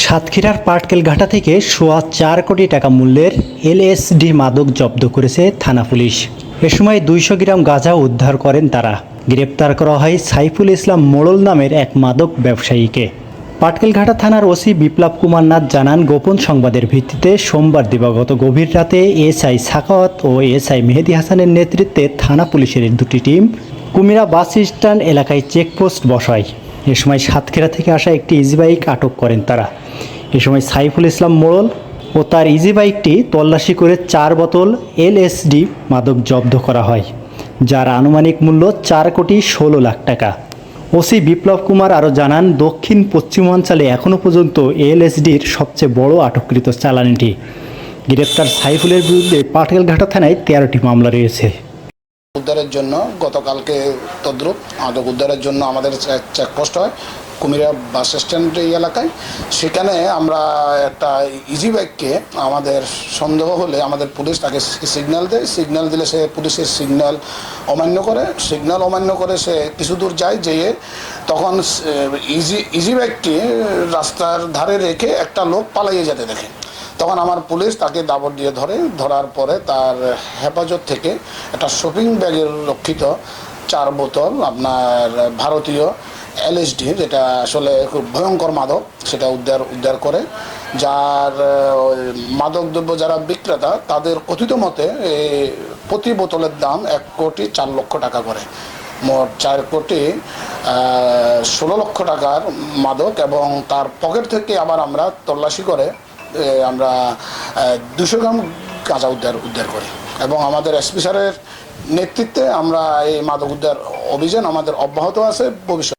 সাতক্ষীরার পাটকেল ঘাটা থেকে সোয়া চার কোটি টাকা মূল্যের এলএসডি মাদক জব্দ করেছে থানা পুলিশ। এ সময় দুইশো গ্রাম গাঁজা উদ্ধার করেন তারা। গ্রেপ্তার করা হয় সাইফুল ইসলাম মোড়ল নামের এক মাদক ব্যবসায়ীকে। পাটকেলঘাটা থানার ওসি বিপ্লব কুমার নাথ জানান, গোপন সংবাদের ভিত্তিতে সোমবার দিবাগত গভীর রাতে এসআই সাকাওয়াত ও এসআই মেহেদি হাসানের নেতৃত্বে থানা পুলিশের দুটি টিম কুমিরা বাস স্ট্যান্ড এলাকায় চেকপোস্ট বসায়। এ সময় সাতক্ষীরা থেকে আসা একটি ইজি বাইক আটক করেন তারা। এ সময় সাইফুল ইসলাম মোড়ল ও তার ইজি বাইকটি তল্লাশি করে চার বোতল এলএসডি মাদক জব্দ করা হয়, যার আনুমানিক মূল্য চার কোটি ষোলো লাখ টাকা। ওসি বিপ্লব কুমার আরও জানান, দক্ষিণ পশ্চিমাঞ্চলে এখনও পর্যন্ত এলএসডির সবচেয়ে বড় আটককৃত চালানিটি। গ্রেপ্তার সাইফুলের বিরুদ্ধে পাটেলঘাটা থানায় তেরোটি মামলা রয়েছে। উদ্ধারের জন্য গতকালকে তদ্রুপ মাদক উদ্ধারের জন্য আমাদের চেকপোস্ট হয় কুমিরা বাস স্ট্যান্ড এই এলাকায়। সেখানে আমরা একটা ইজি বাইককে আমাদের সন্দেহ হলে আমাদের পুলিশ তাকে সিগন্যাল দেয়। সিগন্যাল দিলে সে পুলিশের সিগন্যাল অমান্য করে। সিগন্যাল অমান্য করে সে কিছু দূর যায় যেয়ে তখন ইজি ইজি বাইকটি রাস্তার ধারে রেখে একটা লোক পালাইয়ে যেতে দেখে। তখন আমার পুলিশ তাকে দাবর দিয়ে ধরে। ধরার পরে তার হেফাজত থেকে একটা শপিং ব্যাগের রক্ষিত চার বোতল আপনার ভারতীয় এলএসডি যেটা আসলে খুব ভয়ঙ্কর মাদক সেটা উদ্ধার উদ্ধার করে। যার আহ, ওই মাদক দ্রব্য যারা বিক্রেতা তাদের কথিত মতে এই প্রতি বোতলের দাম এক কোটি চার লক্ষ টাকা করে। মোট চার কোটি ষোলো লক্ষ টাকার মাদক এবং তার পকেট থেকে আবার আমরা তল্লাশি করে আমরা দুশো গ্রাম গাঁজা উদ্ধার উদ্ধার করি। এবং আমাদের এসপি স্যারের নেতৃত্বে আমরা এই মাদক উদ্ধার অভিযান আমাদের অব্যাহত আছে, ভবিষ্যৎ